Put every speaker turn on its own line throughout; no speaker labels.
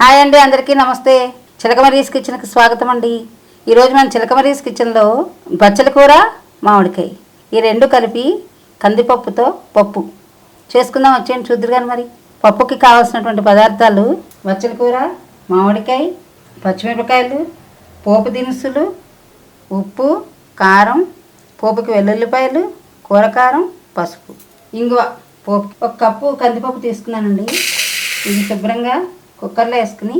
Hi అండి అందరికీ నమస్తే. చిలకమరీస్ కిచెన్కి స్వాగతం అండి. ఈరోజు మన చిలకమరీస్ కిచెన్లో బచ్చల కూర మామిడికాయ. ఈ రెండు కలిపి కందిపప్పుతో పప్పు. చేసుకుందాం వచ్చేయండి చూద్దరు కానీ మరి. పప్పుకి కావాల్సినటువంటి పదార్థాలు బచ్చల కూర మామిడికాయ పచ్చిమిరపకాయలు పోపు దినుసులు ఉప్పు కారం పోపుకి వెల్లుల్లిపాయలు కూరకారం పసుపు. ఇంగువ పోపు. ఒక కప్పు కందిపప్పు తీసుకున్నానండి. ఇది శుభ్రంగా కుక్కర్లో వేసుకుని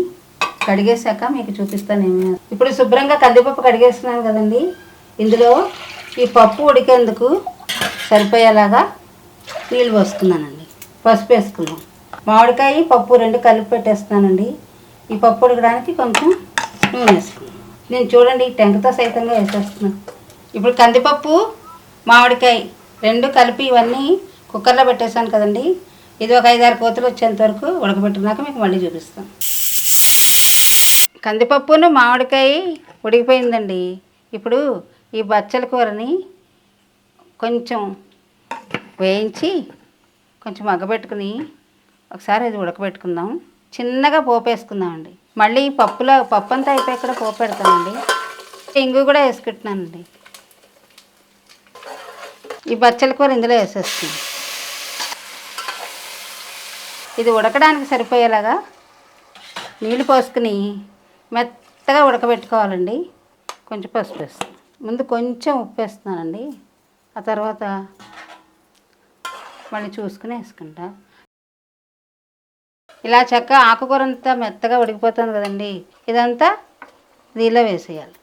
కడిగేశాక మీకు చూపిస్తాను ఏమి ఇప్పుడు శుభ్రంగా కందిపప్పు కడిగేస్తున్నాను కదండి. ఇందులో ఈ పప్పు ఉడికేందుకు సరిపోయేలాగా నీళ్ళు పోసుకున్నానండి పసుపు వేసుకున్నాం మామిడికాయ పప్పు రెండు కలిపి పెట్టేస్తున్నానండి. ఈ పప్పు ఉడకడానికి కొంచెం నూనె వేసుకున్నాను నేను చూడండి టెంకతో సైతంగా వేసేస్తున్నాను. ఇప్పుడు కందిపప్పు మామిడికాయ రెండు కలిపి ఇవన్నీ కుక్కర్లో పెట్టేశాను కదండి. ఇది ఒక ఐదారు కోతులు వచ్చేంత వరకు ఉడకబెట్టినాక మీకు మళ్ళీ చూపిస్తాను కందిపప్పును మామిడికాయ ఉడికిపోయిందండి. ఇప్పుడు ఈ బచ్చల కూరని కొంచెం వేయించి కొంచెం మగ్గబెట్టుకుని ఒకసారి అది ఉడకబెట్టుకుందాం. చిన్నగా పోపు వేసుకుందామండి మళ్ళీ పప్పులో పప్పు అంతా అయిపోయి కూడా పోపు పెడతామండి ఇంగు కూడా వేసుకుంటున్నానండి. ఈ బచ్చల కూర ఇందులో వేసేస్తుంది ఇది ఉడకడానికి సరిపోయేలాగా నీళ్ళు పోసుకుని మెత్తగా ఉడకబెట్టుకోవాలండి. కొంచెం పసుపు వేస్తాను. ముందు కొంచెం ఉప్పు వేస్తున్నానండి. ఆ తర్వాత మళ్ళీ చూసుకుని వేసుకుంటా. ఇలా చక్క ఆకుకూర అంతా మెత్తగా ఉడికిపోతుంది కదండి. ఇదంతా దీనిలో వేసేయాలి.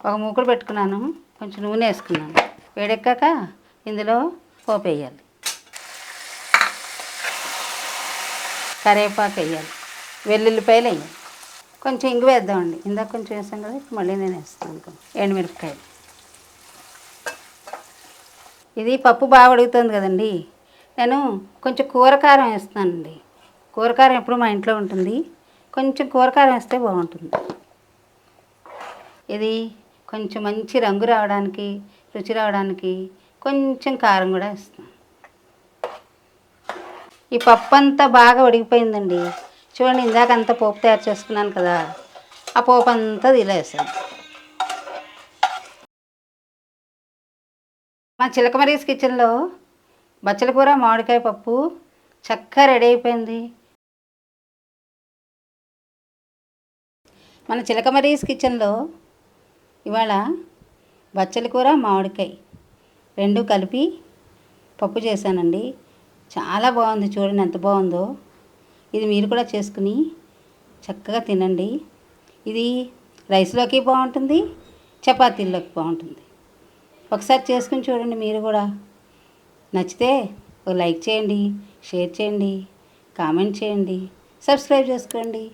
ఒక మూకుడు పెట్టుకున్నాను. కొంచెం నూనె వేసుకున్నాను. వేడెక్కాక ఇందులో పోపు వేయాలి. కరివేపాకు వేయాలి. వెల్లుల్లిపాయలు వేయాలి. కొంచెం ఇంగు వేద్దామండి. ఇందాక కొంచెం వేసాం కదా ఇప్పుడు మళ్ళీ నేను వేస్తాను ఎండుమిరపకాయలు. ఇది పప్పు బాగా ఉడుకుతుంది కదండి. నేను కొంచెం కూరకారం వేస్తానండి కూరకారం ఎప్పుడు మా ఇంట్లో ఉంటుంది. కొంచెం కూరకారం వేస్తే బాగుంటుంది. ఇది కొంచెం మంచి రంగు రావడానికి రుచి రావడానికి కొంచెం కారం కూడా వేస్తాను. ఈ పప్పు అంతా బాగా ఉడికిపోయిందండి. చూడండి ఇందాక అంతా పోపు తయారు చేసుకున్నాను కదా ఆ పోపు అంతా తీలేసాను. మా చిలకమరీస్ కిచెన్లో బచ్చల కూర మామిడికాయ పప్పు చక్కగా రెడీ అయిపోయింది. మన చిలకమరీస్ కిచెన్లో ఇవాళ బచ్చల కూర మామిడికాయ రెండు కలిపి పప్పు చేశానండి. చాలా బాగుంది చూడండి ఎంత బాగుందో. ఇది మీరు కూడా చేసుకుని చక్కగా తినండి. ఇది రైస్లోకి బాగుంటుంది చపాతీల్లోకి బాగుంటుంది. ఒకసారి చేసుకుని చూడండి మీరు కూడా. నచ్చితే ఒక లైక్ చేయండి షేర్ చేయండి కామెంట్ చేయండి సబ్స్క్రైబ్ చేసుకోండి.